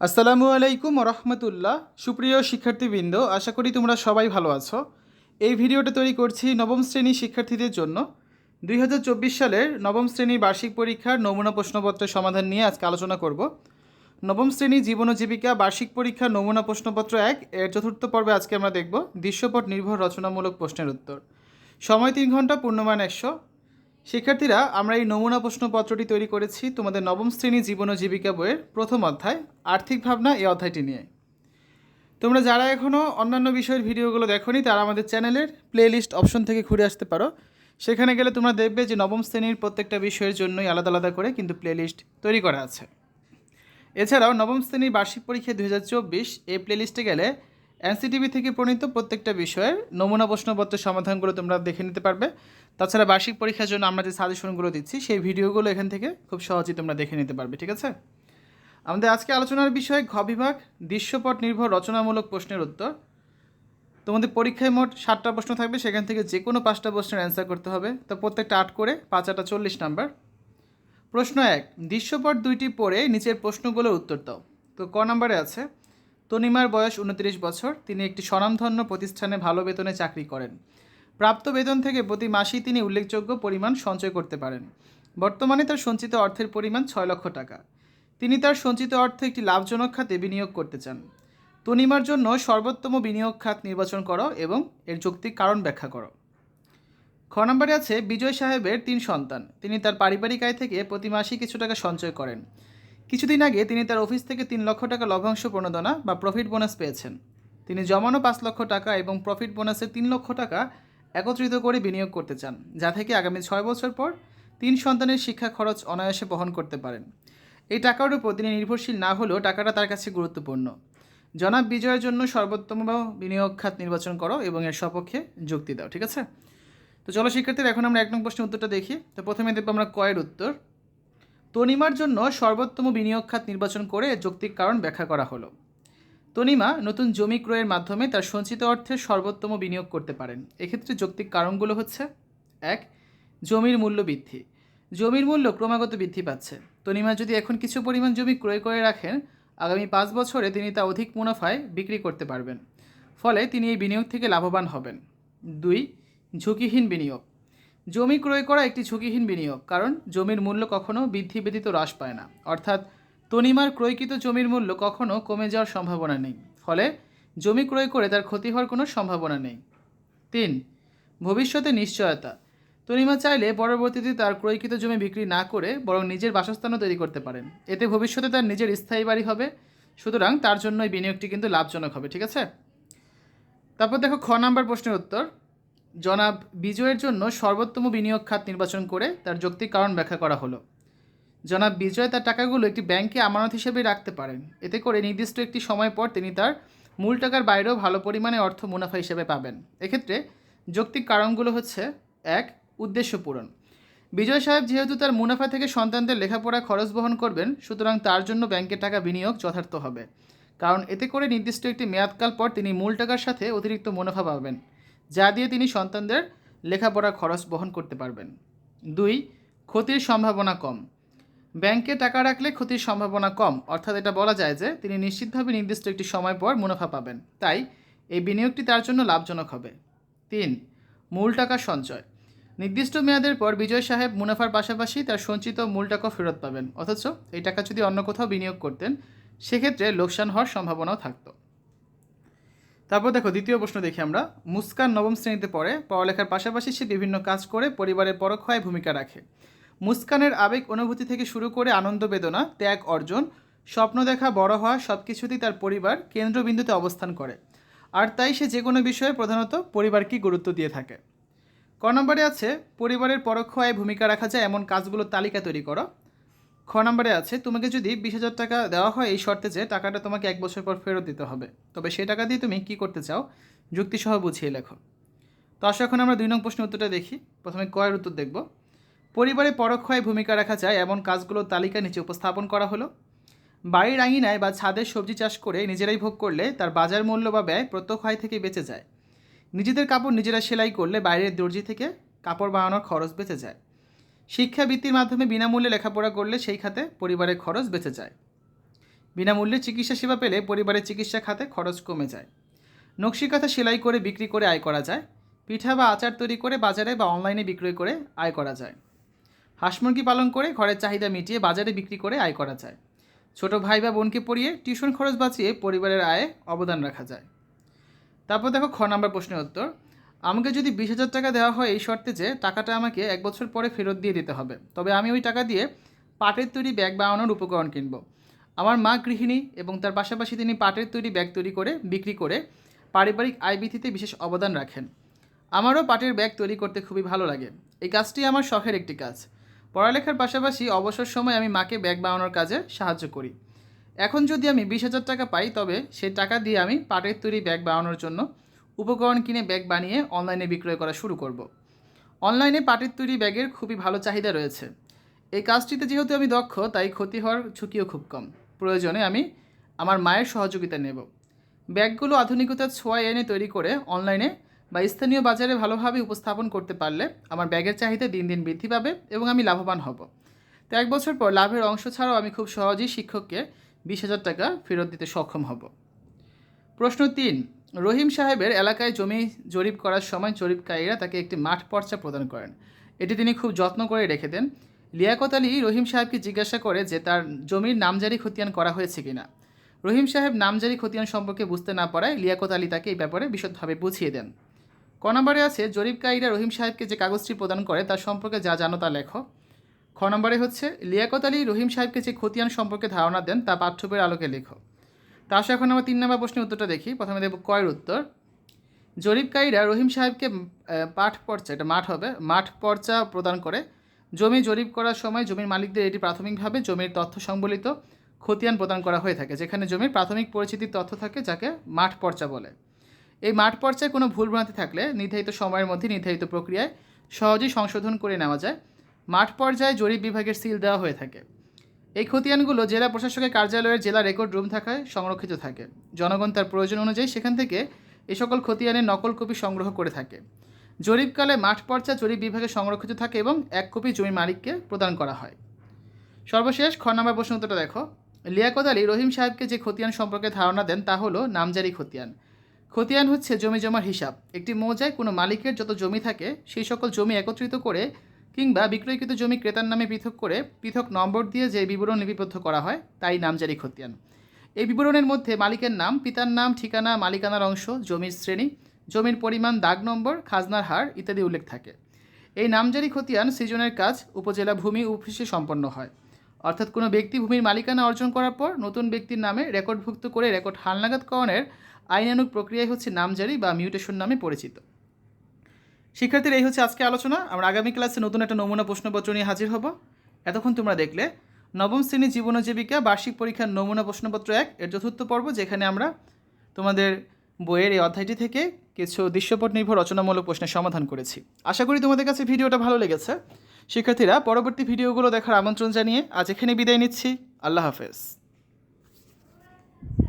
আসসালামু আলাইকুম রহমতুল্লাহ সুপ্রিয় শিক্ষার্থীবৃন্দ, আশা করি তোমরা সবাই ভালো আছো। এই ভিডিওটা তৈরি করছি নবম শ্রেণির শিক্ষার্থীদের জন্য। দুই হাজার চব্বিশ সালের নবম শ্রেণির বার্ষিক পরীক্ষার নমুনা প্রশ্নপত্রের সমাধান নিয়ে আজকে আলোচনা করব। নবম শ্রেণি জীবন জীবিকা বার্ষিক পরীক্ষার নমুনা প্রশ্নপত্র এক, এর চতুর্থ পর্বে আজকে আমরা দেখব দৃশ্যপট নির্ভর রচনামূলক প্রশ্নের উত্তর। সময় তিন ঘণ্টা, পূর্ণমান একশো। শিক্ষার্থীরা, আমরা এই নমুনা প্রশ্নপত্রটি তৈরি করেছি তোমাদের নবম শ্রেণি জীবন ও জীবিকা বইয়ের প্রথম অধ্যায়, আর্থিক ভাবনা এই অধ্যায়টি নিয়ে। তোমরা যারা এখনও অন্যান্য বিষয়ের ভিডিওগুলো দেখোনি, তারা আমাদের চ্যানেলের প্লেলিস্ট অপশন থেকে ঘুরে আসতে পারো। সেখানে গেলে তোমরা দেখবে যে নবম শ্রেণির প্রত্যেকটা বিষয়ের জন্যই আলাদা আলাদা করে কিন্তু প্লেলিস্ট তৈরি করা আছে। এছাড়াও নবম শ্রেণির বার্ষিক পরীক্ষা দুই হাজার চব্বিশ, এই প্লেলিস্টে গেলে এনসিটিভি থেকে প্রণীত প্রত্যেকটা বিষয়ের নমুনা প্রশ্নপত্রের সমাধানগুলো তোমরা দেখে নিতে পারবে। তাছাড়া বার্ষিক পরীক্ষার জন্য আমরা যে সাজেশনগুলো দিচ্ছি, সেই ভিডিওগুলো এখান থেকে খুব সহজেই তোমরা দেখে নিতে পারবে, ঠিক আছে? আমাদের আজকে আলোচনার বিষয় ঘ বিভাগ, দৃশ্যপট নির্ভর রচনামূলক প্রশ্নের উত্তর। তোমাদের পরীক্ষায় মোট সাতটা প্রশ্ন থাকবে, সেখান থেকে যে কোনো পাঁচটা প্রশ্নের অ্যান্সার করতে হবে। তো প্রত্যেকটা আট করে পাঁচ আটা চল্লিশ নাম্বার। প্রশ্ন এক, দৃশ্যপট দুইটি পড়ে নিচের প্রশ্নগুলোর উত্তর দাও। তো ক নম্বরে আছে? তনিমার বয়স উনত্রিশ বছর। তিনি একটি স্বনামধন্য প্রতিষ্ঠানে ভালো বেতনে চাকরি করেন। প্রাপ্ত বেতন থেকে প্রতি মাসেই তিনি উল্লেখযোগ্য পরিমাণ সঞ্চয় করতে পারেন। বর্তমানে তার সঞ্চিত অর্থের পরিমাণ ছয় লক্ষ টাকা। তিনি তার সঞ্চিত অর্থ একটি লাভজনক খাতে বিনিয়োগ করতে চান। তনিমার জন্য সর্বোত্তম বিনিয়োগ খাত নির্বাচন করো এবং এর যৌক্তিক কারণ ব্যাখ্যা করো। খ নম্বরে আছে, বিজয় সাহেবের তিন সন্তান। তিনি তার পারিবারিক আয় থেকে প্রতি মাসে কিছু টাকা সঞ্চয় করেন। কিছুদিন আগে তিনি তার অফিস থেকে তিন লক্ষ টাকা লভ্যাংশ প্রণোদনা বা প্রফিট বোনাস পেয়েছেন। তিনি জমানো পাঁচ লক্ষ টাকা এবং প্রফিট বোনাসের তিন লক্ষ টাকা একত্রিত করে বিনিয়োগ করতে চান, যা থেকে আগামী ছয় বছর পর তিন সন্তানের শিক্ষা খরচ অনায়াসে বহন করতে পারেন। এই টাকার উপর তিনি নির্ভরশীল না হলেও টাকাটা তার কাছে গুরুত্বপূর্ণ। জনাব বিজয়ের জন্য সর্বোত্তম বিনিয়োগ খাত নির্বাচন করো এবং এর সপক্ষে যুক্তি দাও, ঠিক আছে? তো চলো শিক্ষার্থীরা, এখন আমরা এক নং প্রশ্নের উত্তরটা দেখি। তো প্রথমে দেখব আমরা কয়ের উত্তর। তনিমার জন্য সর্বোত্তম বিনিয়োগ খাত নির্বাচন করে যৌক্তিক কারণ ব্যাখ্যা করা হলো। তনিমা নতুন জমি ক্রয়ের মাধ্যমে তার সঞ্চিত অর্থের সর্বোত্তম বিনিয়োগ করতে পারেন। এক্ষেত্রে যৌক্তিক কারণগুলো হচ্ছে, এক, জমির মূল্য বৃদ্ধি। জমির মূল্য ক্রমাগত বৃদ্ধি পাচ্ছে। তনিমা যদি এখন কিছু পরিমাণ জমি ক্রয় করে রাখেন, আগামী পাঁচ বছরে তিনি তা অধিক মুনাফায় বিক্রি করতে পারবেন। ফলে তিনি এই বিনিয়োগ থেকে লাভবান হবেন। দুই, ঝুঁকিহীন বিনিয়োগ। জমি ক্রয় করা একটি ঝুঁকিহীন বিনিয়োগ, কারণ জমির মূল্য কখনো বৃদ্ধি ব্যতীত হ্রাস পায় না। অর্থাৎ তনিমার ক্রয়কৃত জমির মূল্য কখনো কমে যাওয়ার সম্ভাবনা নেই, ফলে জমি ক্রয় করে তার ক্ষতি হওয়ার কোনো সম্ভাবনা নেই। তিন, ভবিষ্যতে নিশ্চয়তা। তনিমা চাইলে পরবর্তীতে তার ক্রয়কৃত জমি বিক্রি না করে বরং নিজের বাসস্থানও তৈরি করতে পারেন। এতে ভবিষ্যতে তার নিজের স্থায়ী বাড়ি হবে, সুতরাং তার জন্য এই বিনিয়োগটি কিন্তু লাভজনক হবে, ঠিক আছে? তারপর দেখো খ নাম্বার প্রশ্নের উত্তর। জনাব বিজয়ের জন্য সর্বোত্তম বিনিয়োগ খাত নির্বাচন করে তার যৌক্তিক কারণ ব্যাখ্যা করা হলো। জনাব বিজয় তার টাকাগুলো একটি ব্যাংকে আমানত হিসেবে রাখতে পারেন। এতে করে নির্দিষ্ট একটি সময় পর তিনি তার মূল টাকার বাইরেও ভালো পরিমাণে অর্থ মুনাফা হিসেবে পাবেন। এক্ষেত্রে যৌক্তিক কারণগুলো হচ্ছে, এক, উদ্দেশ্য পূরণ। বিজয় সাহেব যেহেতু তার মুনাফা থেকে সন্তানদের লেখাপড়া, খরচ বহন করবেন, সুতরাং তার জন্য ব্যাংকের টাকা বিনিয়োগ যথার্থ হবে। কারণ এতে করে নির্দিষ্ট একটি মেয়াদকাল পর তিনি মূল টাকার সাথে অতিরিক্ত মুনাফা পাবেন। যা দিয়ে তিনি সন্তানদের লেখাপড়া খরচ বহন করতে পারবেন। দুই, ক্ষতির সম্ভাবনা কম। ব্যাংকে টাকা রাখলে ক্ষতির সম্ভাবনা কম, অর্থাৎ এটা বলা যায় যে তিনি নিশ্চিতভাবে নির্দিষ্ট একটি সময় পর মুনাফা পাবেন। তাই এই বিনিয়োগটি তার জন্য লাভজনক হবে। তিন, মূল টাকা সঞ্চয়। নির্দিষ্ট মেয়াদের পর বিজয় সাহেব মুনাফার পাশাপাশি তার সঞ্চিত মূল টাকাও ফেরত পাবেন। অথচ এই টাকা যদি অন্য কোথাও বিনিয়োগ করতেন, সেক্ষেত্রে লোকসান হওয়ার সম্ভাবনাও থাকতো। তারপর দেখো, দ্বিতীয় প্রশ্ন দেখি আমরা। মুস্কান নবম শ্রেণীতে পড়ে, পড়ালেখার পাশাপাশি সে বিভিন্ন কাজ করে, পরিবারের পরক্ষয় ভূমিকা রাখে। মুস্কানের আবেগ অনুভূতি থেকে শুরু করে আনন্দ, বেদনা, ত্যাগ, অর্জন, স্বপ্ন দেখা, বড় হওয়া সব কিছুতেই তার পরিবার কেন্দ্রবিন্দুতে অবস্থান করে। আর তাই সে যে কোনো বিষয়ে প্রধানত পরিবারকেই গুরুত্ব দিয়ে থাকে। ক নম্বরে আছে, পরিবারের পরোক্ষ আয়ে ভূমিকা রাখা যায় এমন কাজগুলোর তালিকা তৈরি করো। খ নম্বরে আছে, তোমাকে যদি বিশ হাজার টাকা দেওয়া হয় এই শর্তে যে টাকাটা তোমাকে এক বছর পর ফেরত দিতে হবে, তবে সেই টাকা দিয়ে তুমি কী করতে চাও, যুক্তিসহ বুঝিয়ে লেখো। তো আসো এখন আমরা দুই নং প্রশ্নের উত্তরটা দেখি। প্রথমে কয়ের উত্তর দেখব। পরিবারে পরোক্ষ আয়ে ভূমিকা রাখা যায় এমন কাজগুলোর তালিকা নিচে উপস্থাপন করা হলো। বাড়ির আঙিনায় বা ছাদে সবজি চাষ করে নিজেরাই ভোগ করলে তার বাজার মূল্য বা ব্যয় প্রত্যক্ষ আয় থেকে বেঁচে যায়। নিজেদের কাপড় নিজেরা সেলাই করলে বাইরের দর্জি থেকে কাপড় বানানোর খরচ বেঁচে যায়। শিক্ষাবৃত্তির মাধ্যমে বিনামূল্যে লেখাপড়া করলে সেই খাতে পরিবারের খরচ বেঁচে যায়। বিনামূল্যে চিকিৎসা সেবা পেলে পরিবারের চিকিৎসা খাতে খরচ কমে যায়। নকশি কাঁথা সেলাই করে বিক্রি করে আয় করা যায়। পিঠা বা আচার তৈরি করে বাজারে বা অনলাইনে বিক্রয় করে আয় করা যায়। হাঁস মুরগি পালন করে ঘরের চাহিদা মিটিয়ে বাজারে বিক্রি করে আয় করা যায়। ছোট ভাই বা বোনকে পড়িয়ে টিউশন খরচ বাঁচিয়ে পরিবারের আয়ে অবদান রাখা যায়। তারপর দেখো খ নাম্বার প্রশ্নের উত্তর। আমাকে যদি বিশ হাজার টাকা দেওয়া হয় এই শর্তে যে টাকাটা আমাকে এক বছর পরে ফেরত দিয়ে দিতে হবে, তবে আমি ওই টাকা দিয়ে পাটের তৈরি ব্যাগ বানানোর উপকরণ কিনব। আমার মা গৃহিণী এবং তার পাশাপাশি তিনি পাটের তৈরি ব্যাগ তৈরি করে, বিক্রি করে পারিবারিক আয় বৃদ্ধিতে বিশেষ অবদান রাখেন। আমারও পাটের ব্যাগ তৈরি করতে খুবই ভালো লাগে। এই কাজটি আমার শখের একটি কাজ। পড়ালেখার পাশাপাশি অবসর সময় আমি মাকে ব্যাগ বানানোর কাজে সাহায্য করি। এখন যদি আমি বিশ হাজার টাকা পাই, তবে সেই টাকা দিয়ে আমি পাটের তৈরি ব্যাগ বানানোর জন্য উপকরণ কিনে ব্যাগ বানিয়ে অনলাইনে বিক্রয় করা শুরু করব। অনলাইনে পাটের তৈরি ব্যাগের খুবই ভালো চাহিদা রয়েছে। এই কাজটিতে যেহেতু আমি দক্ষ, তাই ক্ষতি হওয়ার ঝুঁকিও খুব কম। প্রয়োজনে আমি আমার মায়ের সহযোগিতা নেব। ব্যাগগুলো আধুনিকতার ছোঁয়ায় এনে তৈরি করে অনলাইনে বা স্থানীয় বাজারে ভালোভাবে উপস্থাপন করতে পারলে আমার ব্যাগের চাহিদা দিন দিন বৃদ্ধি পাবে এবং আমি লাভবান হব। তো এক বছর পর লাভের অংশ ছাড়াও আমি খুব সহজেই শিক্ষককে বিশ হাজার টাকা ফেরত দিতে সক্ষম হব। প্রশ্ন তিন রহিম সাহেবের এলাকায় জমি জরিপ করার সময় জরিপকারীরা তাকে একটি মাঠ পর্চা প্রদান করেন। এটি তিনি খুব যত্ন করে রেখে দেন। লিয়াকত আলী রহিম সাহেবকে জিজ্ঞাসা করে যে তার জমির নামজারি খতিয়ান করা হয়েছে কিনা। রহিম সাহেব নামজারি খতিয়ান সম্পর্কে বুঝতে না পারায় লিয়াকত আলী তাকে এই ব্যাপারে বিশদভাবে বুঝিয়ে দেন। ক আছে, জরিপকারীরা রহিম সাহেবকে যে কাগজটি প্রদান করে তার সম্পর্কে যা জানো তা লেখো। খ নম্বরে হচ্ছে, লিয়াকত আলী রহিম সাহেবকে যে খতিয়ান সম্পর্কে ধারণা দেন তা পাঠ্যবের আলোকে লেখো। তা আসলে এখন আমরা তিন নম্বর প্রশ্নের উত্তরটা দেখি। প্রথমে দেব কয়ের উত্তর। জরিপকারীরা রহিম সাহেবকে পাঠ পর্চা, এটা মাঠ হবে, মাঠ পর্চা প্রদান করে। জমি জরিপ করার সময় জমির মালিকদের এটি প্রাথমিকভাবে জমির তথ্য সংবলিত খতিয়ান প্রদান করা হয়ে থাকে, যেখানে জমির প্রাথমিক পরিচিতির তথ্য থাকে যাকে মাঠ পর্চা বলে। এই মাঠ পর্চায় কোনো ভুলভ্রান্তি থাকলে নির্ধারিত সময়ের মধ্যে নির্ধারিত প্রক্রিয়ায় সহজেই সংশোধন করে নেওয়া যায়। মাঠ পর্যায়ে জরিপ বিভাগের সিল দেওয়া হয়ে থাকে। এই খতিয়ানগুলো জেলা প্রশাসকের কার্যালয়ের জেলা রেকর্ড রুম থাকায় সংরক্ষিত থাকে। জনগণ তার প্রয়োজন অনুযায়ী সেখান থেকে এই সকল খতিয়ানের নকল কপি সংগ্রহ করে থাকে। জরিপকালে মাঠ পর্চা জরিপ বিভাগে সংরক্ষিত থাকে এবং এক কপি জমি মালিককে প্রদান করা হয়। সর্বশেষ খ নম্বর প্রশ্ন উত্তরটা দেখো। লিয়াকত আলী রহিম সাহেবকে যে খতিয়ান সম্পর্কে ধারণা দেন তা হলো নামজারি খতিয়ান। খতিয়ান হচ্ছে জমি জমার হিসাব। একটি মৌজায় কোনো মালিকের যত জমি থাকে, সেই সকল জমি একত্রিত করে কিংবা বিক্রয়কৃত জমি ক্রেতার নামে পৃথক করে পৃথক নম্বর দিয়ে যে বিবরণ লিপিবদ্ধ করা হয়, তাই নামজারি খতিয়ান। এই বিবরণের মধ্যে মালিকের নাম, পিতার নাম, ঠিকানা, মালিকানার অংশ, জমির শ্রেণি, জমির পরিমাণ, দাগ নম্বর, খাজনার হার ইত্যাদি উল্লেখ থাকে। এই নামজারি খতিয়ান সৃজনের কাজ উপজেলা ভূমি অফিসে সম্পন্ন হয়। অর্থাৎ কোনো ব্যক্তি ভূমির মালিকানা অর্জন করার পর নতুন ব্যক্তির নামে রেকর্ডভুক্ত করে রেকর্ড হালনাগাদকরণের আইনানুগ প্রক্রিয়াই হচ্ছে নামজারি বা মিউটেশন নামে পরিচিত। শিক্ষার্থীর, এই হচ্ছে আজকে আলোচনা। আমরা আগামী ক্লাসে নতুন একটা নমুনা প্রশ্নপত্র নিয়ে হাজির হব। এতক্ষণ তোমরা দেখলে, নবম শ্রেণি জীবন জীবিকা, বার্ষিক পরীক্ষার নমুনা প্রশ্নপত্র এক এর চতুর্থ পর্ব, যেখানে আমরা তোমাদের বইয়ের এই অধ্যায়টি থেকে কিছু দৃশ্যপট নির্ভর রচনামূলক প্রশ্নের সমাধান করেছি। আশা করি তোমাদের কাছে ভিডিওটা ভালো লেগেছে। শিক্ষার্থীরা, পরবর্তী ভিডিওগুলো দেখার আমন্ত্রণ জানিয়ে আজ এখানে বিদায় নিচ্ছি। আল্লাহ হাফেজ।